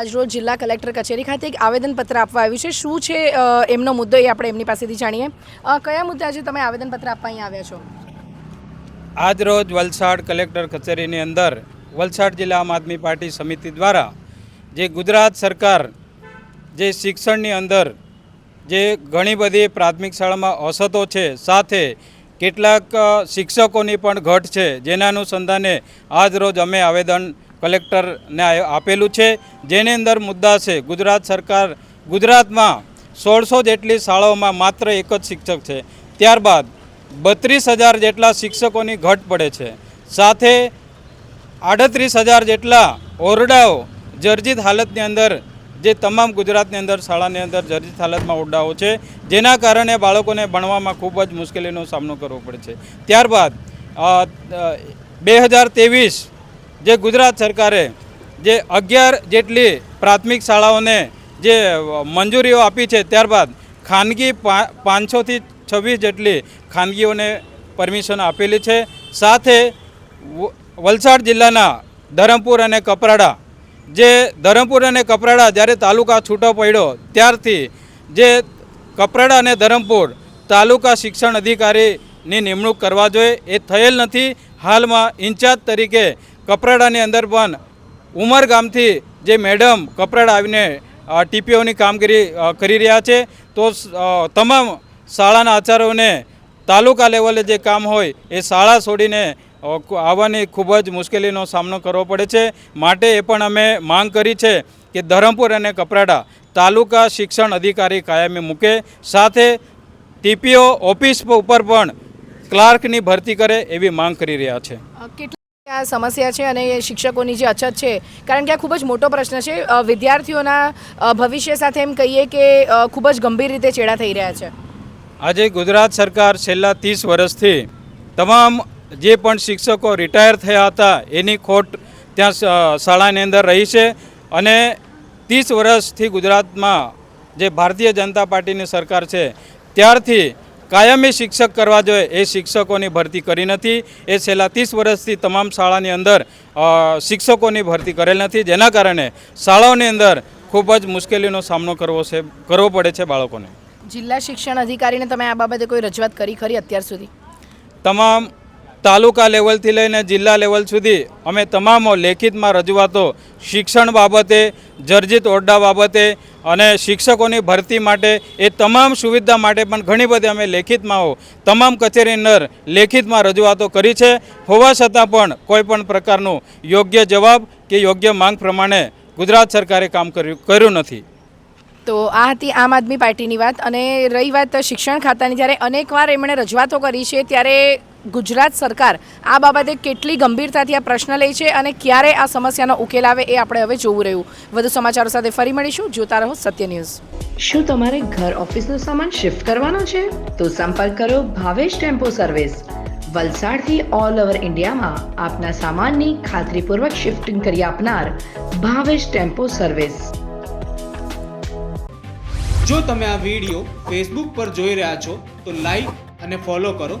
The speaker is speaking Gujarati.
આજરોજ જિલ્લા કલેક્ટર કચેરી ખાતે એક આવેદનપત્ર આપવા આવ્યું છે. શું છે એમનો મુદ્દો એ આપણે એમની પાસેથી જાણીએ. કયા મુદ્દે આજે તમે આવેદનપત્ર આપવા અહીં આવ્યા છો? આજરોજ વલસાડ કલેક્ટર કચેરીની અંદર વલસાડ જિલ્લા આમ આદમી પાર્ટી સમિતિ દ્વારા જે ગુજરાત સરકાર જે શિક્ષણની અંદર જે ઘણી બધી પ્રાથમિક શાળામાં અસતો છે, સાથે કેટલાક શિક્ષકોની પણ ઘટ છે, જેના અનુસંધાને આજ રોજ અમે આવેદન કલેક્ટરને આપેલું છે, જેની અંદર મુદ્દા છે, ગુજરાત સરકાર ગુજરાતમાં સોળસો જેટલી શાળાઓમાં માત્ર એક જ શિક્ષક છે. ત્યારબાદ બત્રીસ હજાર જેટલા શિક્ષકોની ઘટ પડે છે. સાથે આડત્રીસ હજાર જેટલા ઓરડાઓ જર્જિત હાલતની અંદર, જે તમામ ગુજરાતની અંદર, શાળાની અંદર જર્જિત હાલતમાં ઓરડાઓ છે, જેના કારણે બાળકોને ભણવામાં ખૂબ જ મુશ્કેલીનો સામનો કરવો પડે છે. ત્યારબાદ બે હજાર ત્રેવીસ જે ગુજરાત સરકારે જે અગિયાર જેટલી પ્રાથમિક શાળાઓને જે મંજૂરીઓ આપી છે, ત્યારબાદ ખાનગી પાંચસોથી છવ્વીસ જેટલી ખાનગીઓને પરમિશન આપેલી છે. સાથે વલસાડ જિલ્લાના ધરમપુર અને કપરાડા, જે ધરમપુર અને કપરાડા જ્યારે તાલુકા છૂટો પડ્યો, ત્યારથી જે કપરાડા અને ધરમપુર તાલુકા શિક્ષણ અધિકારીની નિમણૂક કરવા જોઈએ. એ થયેલ નથી. હાલમાં ઇન્ચાર્જ તરીકે કપરાડાની અંદર પણ ઉમર ગામથી જે મેડમ કપરાડા આવીને ટીપીઓની કામગીરી કરી રહ્યા છે, તો તમામ શાળાના આચાર્યોને તાલુકા લેવલે જે કામ હોય એ શાળા છોડીને આવવાની ખૂબ જ મુશ્કેલીનો સામનો કરવો પડે છે. માટે એ પણ અમે માંગ કરી છે કે ધરમપુર અને કપરાડા તાલુકા શિક્ષણ અધિકારી કાયમી મૂકે. સાથે ટીપીઓ ઓફિસ ઉપર પણ ક્લાર્કની ભરતી કરે એવી માંગ કરી રહ્યા છે. આ સમસ્યા છે અને શિક્ષકોની જે અછત છે, કારણ કે આ ખૂબ જ મોટો પ્રશ્ન છે. વિદ્યાર્થીઓના ભવિષ્ય સાથે એમ કહીએ કે ખૂબ જ ગંભીર રીતે ચેડા થઈ રહ્યા છે. આજે ગુજરાત સરકાર છેલ્લા ત્રીસ વર્ષથી તમામ જે પણ શિક્ષકો રિટાયર થયા હતા, એની ખોટ ત્યાં શાળાની અંદર રહી છે અને ત્રીસ વર્ષથી ગુજરાતમાં જે ભારતીય જનતા પાર્ટીની સરકાર છે, ત્યારથી કાયમી શિક્ષક કરવા જોઈએ. એ શિક્ષકોની ભરતી કરી નથી. એ છેલ્લા ત્રીસ વર્ષથી તમામ શાળાની અંદર શિક્ષકોની ભરતી કરેલ નથી. જેના કારણે શાળાઓની અંદર ખૂબ જ મુશ્કેલીનો સામનો કરવો છે કરવો પડે છે બાળકોને. જિલ્લા શિક્ષણ અધિકારીને તમે આ બાબતે કોઈ રજૂઆત કરી ખરી અત્યાર સુધી? તમામ તાલુકા લેવલથી લઈને જિલ્લા લેવલ સુધી અમે તમામ લેખિતમાં રજૂઆતો શિક્ષણ બાબતે, જર્જિત ઓરડા બાબતે અને શિક્ષકોની ભરતી માટે એ તમામ સુવિધા માટે પણ ઘણી બધી અમે લેખિતમાં તમામ કચેરી અંદર લેખિતમાં રજૂઆતો કરી છે. હોવા છતાં પણ કોઈ પણ પ્રકારનું યોગ્ય જવાબ કે યોગ્ય માંગ પ્રમાણે ગુજરાત સરકારે કામ કર્યું કર્યું નથી. તો આ હતી આમ આદમી પાર્ટીની વાત અને રહી વાત શિક્ષણ ખાતાની. જ્યારે અનેકવાર એમણે રજૂઆતો કરી છે, ત્યારે ગુજરાત સરકાર આ બાબતે કેટલી ગંભીરતાથી આ પ્રશ્ન લે છે અને ક્યારે આ સમસ્યાનો ઉકેલ આવે એ આપણે હવે જોવું રહ્યું. વધુ સમાચારો સાથે ફરી મળીશું. જોતા રહો સત્ય ન્યૂઝ. શું તમારે ઘર ઓફિસનો સામાન શિફ્ટ કરવાનો છે? તો સંપર્ક કરો ભાવેશ ટેમ્પો સર્વિસ. વલસાડથી ઓલ ઓવર ઇન્ડિયામાં આપના સામાનની ખાતરીપૂર્વક શિફ્ટિંગ કરી આપનાર ભાવેશ ટેમ્પો સર્વિસ. જો તમે આ વીડિયો ફેસબુક પર જોઈ રહ્યા છો તો લાઈક અને ફોલો કરો.